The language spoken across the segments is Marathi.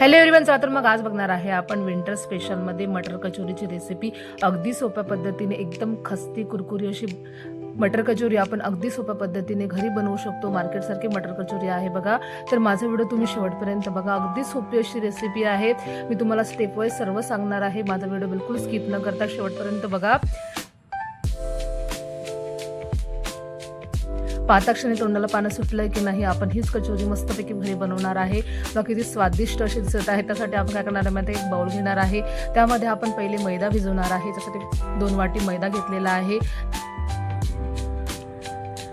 हॅलो एव्हरीवन चला तर मग आज बघणार आहे आपण विंटर स्पेशलमध्ये मटर कचोरीची रेसिपी अगदी सोप्या पद्धतीने एकदम खस्ती कुरकुरी अशी मटर कचोरी आपण अगदी सोप्या पद्धतीने घरी बनवू शकतो. मार्केटसारखी मटर कचोरी आहे बघा. तर माझा व्हिडिओ तुम्ही शेवटपर्यंत बघा. अगदी सोपी अशी रेसिपी आहे. मी तुम्हाला स्टेप वाईज सर्व सांगणार आहे. माझा व्हिडिओ बिलकुल स्किप न करता शेवटपर्यंत बघा. पाताक्षणी तोंडाला पानं सुटलंय की नाही आपण हीच कचोरी मस्तपैकी घरी बनवणार आहे. बघा किती स्वादिष्ट अशी दिसत आहे त्यासाठी आपण काय करणार आहे माहिती एक बाउल घेणार आहे. त्यामध्ये आपण पहिले मैदा भिजवणार आहे. त्यासाठी दोन वाटी मैदा घेतलेला आहे.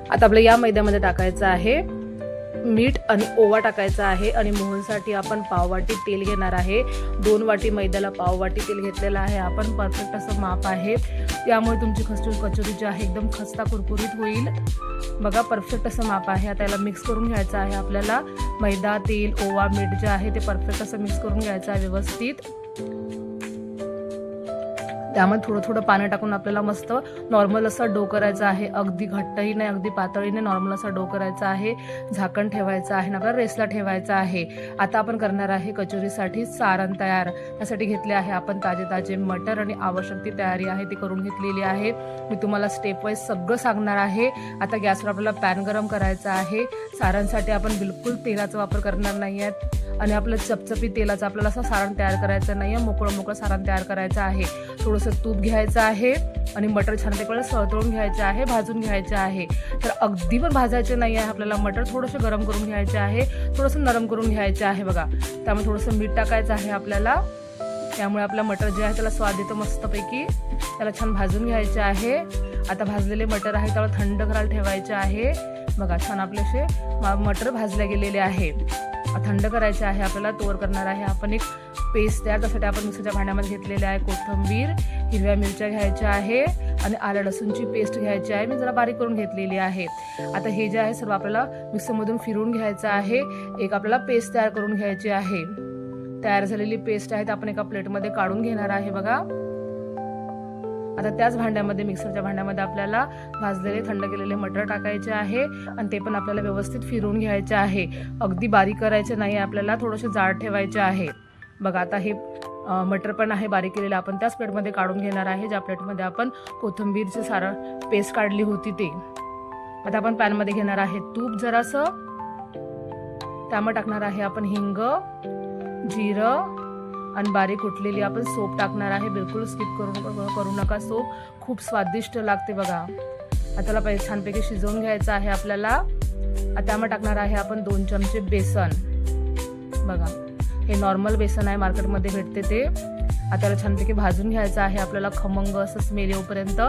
आता आपलं या मैद्यामध्ये टाकायचं आहे. मीठ आणि ओवा टाकायचा आहे आणि मोहनसाठी आपण पाववाटी तेल घेणार आहे. दोन वाटी मैद्याला पाववाटी तेल घेतलेलं आहे. आपण परफेक्ट असं माप आहे. त्यामुळे तुमची खस्ती कचोरी जी आहे एकदम खस्ता कुरकुरीत होईल. बघा परफेक्ट असं माप आहे. आता याला मिक्स करून घ्यायचं आहे आपल्याला. मैदा तेल ओवा मीठ जे आहे ते परफेक्ट असं मिक्स करून घ्यायचं आहे व्यवस्थित. त्यामध्ये थोडं थोडं पाणी टाकून आपल्याला मस्त नॉर्मल असा डो करायचा आहे. अगदी घट्टही नाही अगदी पातळीने नाही. नॉर्मल असा डो करायचा आहे. झाकण ठेवायचं आहे ना आपल्याला रेसला ठेवायचं आहे. आता आपण करणार आहे कचोरीसाठी सारण तयार. त्यासाठी घेतले आहे आपण ताजे ताजे मटर आणि आवश्यक ती तयारी आहे ती करून घेतलेली आहे. मी तुम्हाला स्टेप वाईज सगळं सांगणार आहे. आता गॅसवर आपल्याला पॅन गरम करायचा आहे. सारणसाठी आपण बिलकुल तेलाचा वापर करणार नाही आहे आणि आपलं चपचपी तेलाचं आपल्याला असं सारण तयार करायचं नाही आहे मोकळं मोकळं सारण तयार करायचं आहे. थोडंसं तूप घ्यायचं आहे आणि मटर छान वेळेला सळतळून घ्यायचं आहे भाजून घ्यायचं आहे. तर अगदी पण भाजायचे नाही आहे आपल्याला मटर थोडंसं गरम करून घ्यायचे आहे थोडंसं नरम करून घ्यायचे आहे बघा. त्यामुळे थोडंसं मीठ टाकायचं आहे आपल्याला. त्यामुळे आपला मटर जे आहे त्याला स्वाद येतो मस्तपैकी. त्याला छान भाजून घ्यायचे आहे. आता भाजलेले मटर आहे त्याला थंड करायला ठेवायचे आहे. बघा छान आपले असे मटर भाजले गेलेले आहे. थंड करायचे आहे आपल्याला तोवर करणार आहे आपण एक पेस्ट तयार त्यासाठी आपण मिक्सरच्या भांड्यामध्ये घेतलेले आहे कोथिंबीर हिरव्या मिरच्या घ्यायच्या आहे आणि आलं लसूणची पेस्ट घ्यायची आहे. मी जरा बारीक करून घेतलेली आहे. आता हे जे आहे सर्व आपल्याला मिक्सरमधून फिरून घ्यायचं आहे. एक आपल्याला पेस्ट तयार करून घ्यायची आहे. तयार झालेली पेस्ट आहे ते आपण एका प्लेटमध्ये काढून घेणार आहे बघा. आता त्याच भांड्यामध्ये मिक्सरच्या भांड्यामध्ये आपल्याला भाजलेले थंड केलेले मटर टाकायचे आहे आणि ते पण आपल्याला व्यवस्थित फिरवून घ्यायचे आहे. अगदी बारीक करायचे नाही आपल्याला थोडंसं जाड ठेवायचे आहे. बघा आता हे मटर पण आहे बारीक केलेलं आपण त्याच प्लेटमध्ये काढून घेणार आहे ज्या प्लेटमध्ये आपण कोथिंबीरची सारण पेस्ट काढली होती ते. आता आपण पॅनमध्ये घेणार आहे तूप जरासं. त्यामुळे टाकणार आहे आपण हिंग जिरं आणि बारीक कुटलेली आपण सोप टाकणार आहे. बिलकुल स्किप करू करू नका सोप. खूप स्वादिष्ट लागते बघा. आता पहिले छानपैकी शिजवून घ्यायचं आहे आपल्याला. त्यामुळे टाकणार आहे आपण दोन चमचे बेसन. बघा. हे नॉर्मल बेसन आहे मार्केटमध्ये भेटते ते. आता छानपैकी भाजून घ्यायचं आहे आपल्याला खमंग असं स्मेल येऊपर्यंत.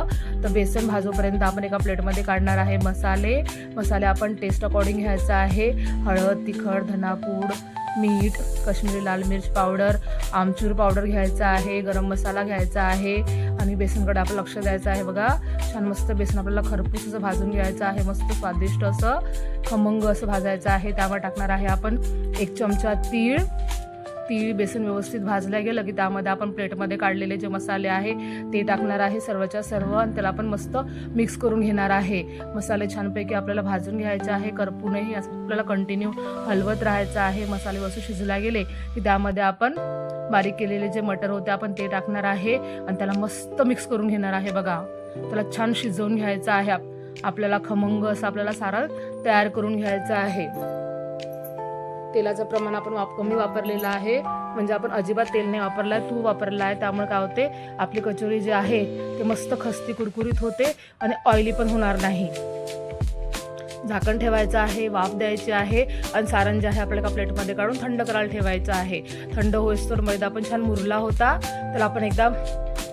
तर बेसन भाजूपर्यंत आपण एका प्लेटमध्ये काढणार आहे मसाले. मसाले आपण टेस्ट अकॉर्डिंग घ्यायचा आहे. हळद तिखट धनापूड मीठ काश्मीरी लाल मिर्च पावडर आमचूर पावडर घ्यायचा आहे गरम मसाला घ्यायचा आहे. आणि बेसनकडे आपण लक्ष द्यायचं आहे बघा. छान मस्त बेसन आपल्याला खरपूस असं भाजून घ्यायचं आहे. मस्त स्वादिष्ट असं खमंग असं भाजायचं आहे. त्यावर टाकणार आहे आपण एक चमचा तीळ. तीळ बेसन व्यवस्थित भाजलं गेलं की त्यामध्ये आपण प्लेटमध्ये काढलेले जे मसाले आहे ते टाकणार आहे सर्वच्या सर्व आणि त्याला आपण मस्त मिक्स करून घेणार आहे. मसाले छानपैकी आपल्याला भाजून घ्यायचे आहे करपूनही असं आपल्याला कंटिन्यू हलवत राहायचं आहे. मसाले वस्तू शिजला गेले की त्यामध्ये आपण बारीक केलेले जे मटर होते आपण ते टाकणार आहे आणि त्याला मस्त मिक्स करून घेणार आहे बघा. त्याला छान शिजवून घ्यायचं आहे. आपल्याला खमंग असं आपल्याला सारा तयार करून घ्यायचं आहे. तेलाचं प्रमाण आपण वाप कमी वापरलेलं आहे. म्हणजे आपण अजिबात तेल नाही वापरला आहे तूप वापरला आहे त्यामुळे काय होते? आपली कचोरी जी आहे ते मस्त खस्ती कुरकुरीत होते आणि ऑइली पण होणार नाही. झाकण ठेवायचं आहे वाफ द्यायची आहे आणि सारण जे आहे आपल्याला एका प्लेटमध्ये काढून थंड करायला ठेवायचं आहे. थंड होईस्तोवर मैदा पण छान मुरला होता. तर आपण एकदा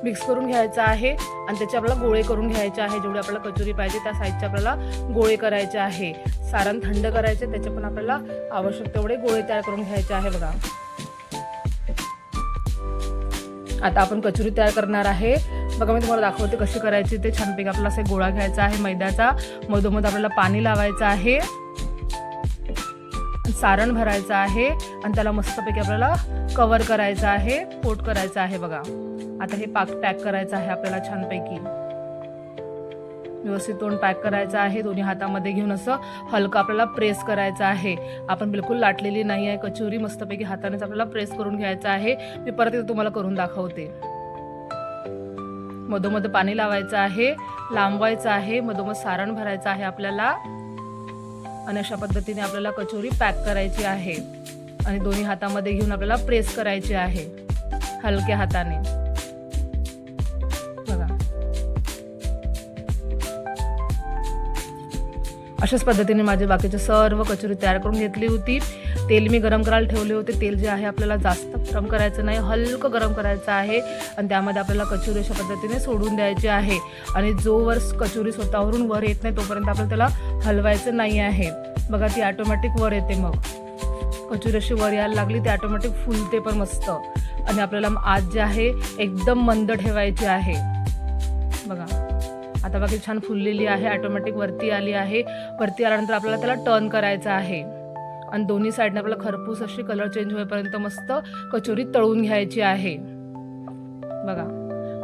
मिक्स करून घ्यायचा आहे. आणि त्याचे आपल्याला गोळे करून घ्यायचे आहे. जेवढे आपल्याला कचोरी पाहिजे त्या साईजचे आपल्याला गोळे करायचे आहे. सारण थंड करायचे त्याचे पण आपल्याला आवश्यक तेवढे गोळे तयार करून घ्यायचे आहे बघा. आता आपण कचोरी तयार करणार आहे. बघा मी तुम्हाला दाखवते कशी करायची. ते छानपैकी आपल्याला असे गोळा घ्यायचा आहे मैद्याचा. मधोमध आपल्याला पाणी लावायचं आहे. सारण भरायचं आहे. आणि त्याला मस्तपैकी आपल्याला कवर करायचं आहे. पोट करायचं आहे बघा. आता हे पाक पॅक करायचं आहे आपल्याला छानपैकी. व्यवस्थित तोंड पॅक करायचं आहे दोन्ही हातामध्ये घेऊन असं हलकं आपल्याला प्रेस करायचं आहे. आपण बिलकुल लाटलेली नाही आहे कचोरी मस्तपैकी हातानेच आपल्याला प्रेस करून घ्यायचं आहे. मी परत एकदा तुम्हाला करून दाखवते. मधोमध पाणी लावायचं आहे लांबवायचं आहे मधोमध सारण भरायचं आहे आपल्याला. आणि अशा पद्धतीने आपल्याला कचोरी पॅक करायची आहे. आणि दोन्ही हातामध्ये घेऊन आपल्याला प्रेस करायची आहे. हलक्या हाताने. अशाच पद्धतीने माझे बाकीचे सर्व कचोरी तयार करून घेतली होती. तेल मी गरम करायला ठेवले होते. तेल जे आहे आपल्याला जास्त गरम करायचं नाही हलकं गरम करायचं आहे. आणि त्यामध्ये आपल्याला कचोरी अशा पद्धतीने सोडून द्यायची आहे. आणि जोवर कचोरी स्वतःवरून वर येत नाही तोपर्यंत आपल्याला त्याला हलवायचं नाही आहे. बघा ती ऑटोमॅटिक वर येते मग. कचोरी अशी वर यायला लागली ती ऑटोमॅटिक फुलते पण मस्त. आणि आपल्याला आज जे आहे एकदम मंद ठेवायची आहे. बघा. आता बाकी छान फुललेली आहे ऑटोमॅटिक वरती आली आहे. वरती आल्यानंतर आपल्याला त्याला टर्न करायचं आहे. आणि दोन्ही साईडने आपल्याला खरपूस अशी कलर चेंज होईपर्यंत मस्त कचोरी तळून घ्यायची आहे. बघा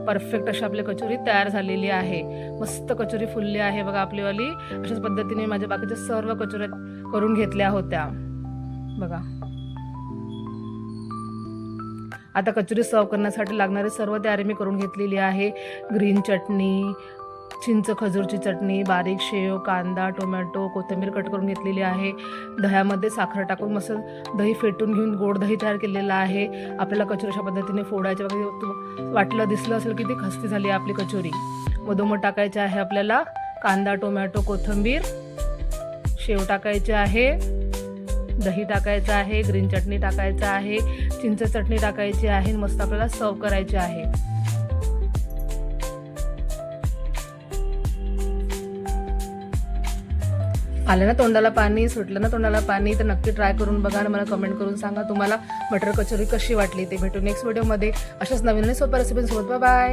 परफेक्ट अशी आपली कचोरी तयार झालेली आहे. मस्त कचोरी फुलली आहे बघा आपलीवाली. अशाच पद्धतीने माझ्या बाकीच्या सर्व कचोऱ्या करून घेतल्या होत्या. बघा. आता कचोरी सर्व करण्यासाठी लागणारी सर्व तयारी मी करून घेतलेली आहे. ग्रीन चटणी चिंच खजूरची चटणी बारीक शेव कांदा टोमॅटो कोथिंबीर कट करून घेतलेली आहे. दह्यामध्ये साखर टाकून मस्त दही फेटून घेऊन गोड दही तयार केलेलं आहे. आपल्याला कचोरी अशा पद्धतीने फोडायचे वगैरे वाटलं दिसलं असेल की ती खस्ती झाली आहे आपली कचोरी. मधोमध टाकायचे आहे आपल्याला कांदा टोमॅटो कोथिंबीर. शेव टाकायचे आहे. दही टाकायचं आहे ग्रीन चटणी टाकायचं आहे. चिंच चटणी टाकायची आहे मस्त आपल्याला सर्व करायची आहे. आलं ना तोंडाला पाणी सुटलं ना तोंडाला पाणी तर नक्की ट्राय करून बघा आणि मला कमेंट करून सांगा तुम्हाला मटर कचोरी कशी वाटली ते भेटू नेक्स्ट व्हिडिओमध्ये अशाच नवीन आणि सोप्या रेसिपीसोबत बाय